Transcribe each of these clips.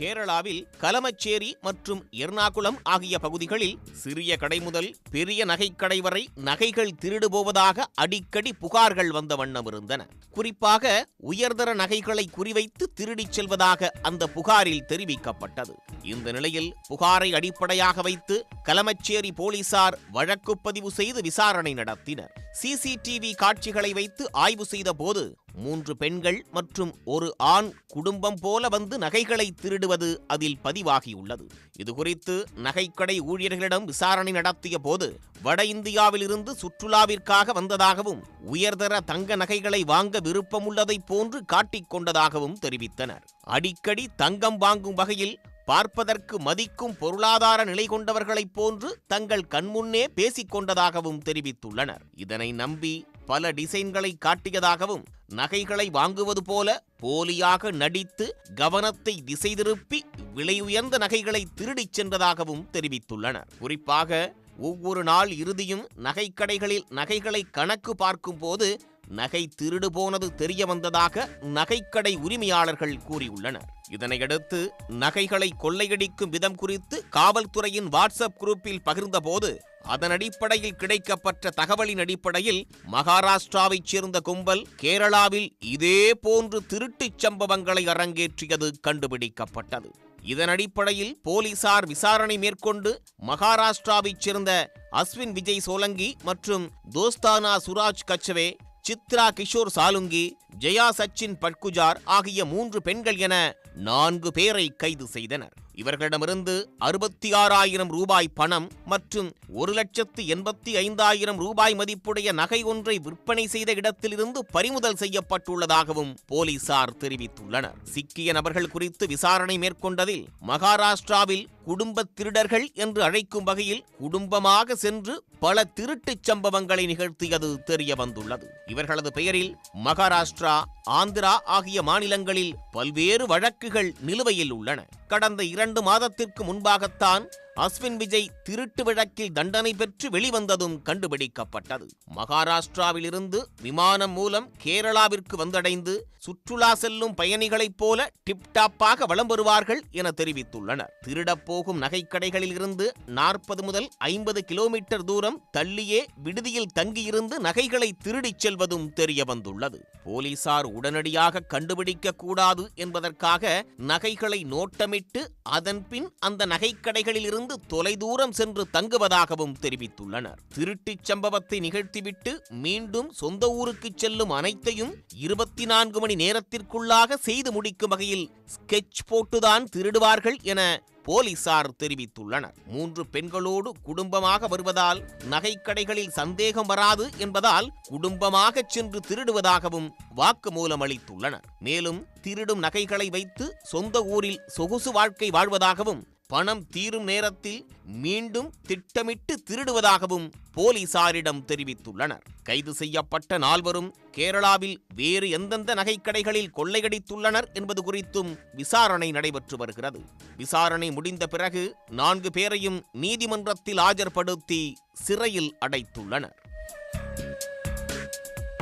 கேரளாவில் கலமச்சேரி மற்றும் எர்ணாகுளம் ஆகிய பகுதிகளில் சிறிய கடை முதல் பெரிய நகைக்கடை வரை நகைகள் திருடு போவதாக அடிக்கடி புகார்கள் வந்த வண்ணம் இருந்தன. குறிப்பாக உயர்தர நகைகளை குறிவைத்து திருடிச் செல்வதாக அந்த புகாரில் தெரிவிக்கப்பட்டது. இந்த நிலையில் புகாரை அடிப்படையாக வைத்து கலமச்சேரி போலீசார் வழக்கு பதிவு செய்து விசாரணை நடத்தினர். சிசிடிவி காட்சிகளை வைத்து ஆய்வு செய்த போது மூன்று பெண்கள் மற்றும் ஒரு ஆண் குடும்பம் போல வந்து நகைகளை திருடுவது அதில் பதிவாகியுள்ளது. இதுகுறித்து நகைக்கடை ஊழியர்களிடம் விசாரணை நடத்திய போது வட இந்தியாவிலிருந்து சுற்றுலாவிற்காக வந்ததாகவும் உயர்தர தங்க நகைகளை வாங்க விருப்பமுள்ளதைப் போன்று காட்டிக் கொண்டதாகவும் தெரிவித்தனர். அடிக்கடி தங்கம் வாங்கும் வகையில் பார்ப்பதற்கு மதிக்கும் பொருளாதார நிலை கொண்டவர்களைப் போன்று தங்கள் கண்முன்னே பேசிக் கொண்டதாகவும் தெரிவித்துள்ளனர். இதனை நம்பி பல டிசைன்களை காட்டியதாகவும் நகைகளை வாங்குவது போல போலியாக நடித்து கவனத்தை திசை திருப்பி விலையுயர்ந்த நகைகளை திருடிச் சென்றதாகவும் தெரிவித்துள்ளனர். குறிப்பாக ஒவ்வொரு நாள் இறுதியும் நகைக்கடைகளில் நகைகளை கணக்கு பார்க்கும்போது நகை திருடு போனது தெரிய வந்ததாக நகைக்கடை உரிமையாளர்கள் கூறியுள்ளனர். இதனையடுத்து நகைகளை கொள்ளையடிக்கும் விதம் குறித்து காவல்துறையின் வாட்ஸ்அப் குரூப்பில் பகிர்ந்தபோது அதன் அடிப்படையில் கிடைக்கப்பட்ட தகவலின் அடிப்படையில் மகாராஷ்டிராவைச் சேர்ந்த கும்பல் கேரளாவில் இதே போன்று திருட்டுச் சம்பவங்களை அரங்கேற்றியது கண்டுபிடிக்கப்பட்டது. இதன் அடிப்படையில் போலீசார் விசாரணை மேற்கொண்டு மகாராஷ்டிராவைச் சேர்ந்த அஸ்வின் விஜய் சோலங்கி மற்றும் தோஸ்தானா சுராஜ் கச்சவே சித்ரா கிஷோர் சாலுங்கி ஜெயா சச்சின் பட்குஜார் ஆகிய மூன்று பெண்கள் என நான்கு பேரை கைது செய்தனர். இவர்களிடமிருந்து அறுபத்தி ஆறாயிரம் ரூபாய் பணம் மற்றும் ஒரு லட்சத்து எண்பத்தி ஐந்தாயிரம் ரூபாய் மதிப்புடைய நகை ஒன்றை விற்பனை செய்த இடத்திலிருந்து பறிமுதல் செய்யப்பட்டுள்ளதாகவும் போலீசார் தெரிவித்துள்ளனர். சிக்கிய நபர்கள் குறித்து விசாரணை மேற்கொண்டதில் மகாராஷ்டிராவில் குடும்ப திருடர்கள் என்று அழைக்கும் வகையில் குடும்பமாக சென்று பல திருட்டுச் சம்பவங்களை நிகழ்த்தியது தெரிய வந்துள்ளது. இவர்களது பெயரில் மகாராஷ்டிரா ஆந்திரா ஆகிய மாநிலங்களில் பல்வேறு வழக்குகள் நிலுவையில் உள்ளன. கடந்த இரண்டு மாதத்திற்கு முன்பாகத்தான் அஸ்வின் விஜய் திருட்டு வழக்கில் தண்டனை பெற்று வெளிவந்ததும் கண்டுபிடிக்கப்பட்டது. மகாராஷ்டிராவிலிருந்து விமானம் மூலம் கேரளாவிற்கு வந்தடைந்து சுற்றுலா செல்லும் பயணிகளைப் போல டிப்டாப்பாக வலம் வருவார்கள் என தெரிவித்துள்ளனர். திருடப் போகும் நகைக்கடைகளில் இருந்து நாற்பது முதல் ஐம்பது கிலோமீட்டர் தூரம் தள்ளியே விடுதியில் தங்கியிருந்து நகைகளை திருடிச் செல்வதும் தெரிய வந்துள்ளது போலீசார் உடனடியாக கண்டுபிடிக்க கூடாது என்பதற்காக நகைகளை நோட்டமிட்டு அதன்பின் அந்த நகைக்கடைகளில் இருந்து தொலைதூரம் சென்று தங்குவதாகவும் தெரிவித்துள்ளனர். திருட்டுச் சம்பவத்தை நிகழ்த்திவிட்டு மீண்டும் சொந்த ஊருக்கு செல்லும் அனைத்தையும் இருபத்தி நான்கு மணி நேரத்திற்குள்ளாக செய்து முடிக்கும் வகையில் ஸ்கெட்ச் போட்டுதான் திருடுவார்கள் என போலீசார் தெரிவித்துள்ளனர். மூன்று பெண்களோடு குடும்பமாக வருவதால் நகைக்கடைகளில் சந்தேகம் வராது என்பதால் குடும்பமாக சென்று திருடுவதாகவும் வாக்குமூலம் அளித்துள்ளனர். மேலும் திருடும் நகைகளை வைத்து சொந்த ஊரில் சொகுசு வாழ்க்கை வாழ்வதாகவும் பணம் தீரும் நேரத்தில் மீண்டும் திட்டமிட்டு திருடுவதாகவும் போலீசாரிடம் தெரிவித்துள்ளனர். கைது செய்யப்பட்ட நால்வரும் கேரளாவில் வேறு எந்தெந்த நகைக்கடைகளில் கொள்ளையடித்துள்ளனர் என்பது குறித்தும் விசாரணை நடைபெற்று வருகிறது. விசாரணை முடிந்த பிறகு நான்கு பேரையும் நீதிமன்றத்தில் ஆஜர்படுத்தி சிறையில் அடைத்துள்ளனர்.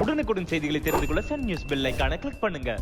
உடனுக்குடன் செய்திகளை தெரிந்து கொள்ள சன் நியூஸ் பெல்லைக்கான கிளிக் பண்ணுங்க.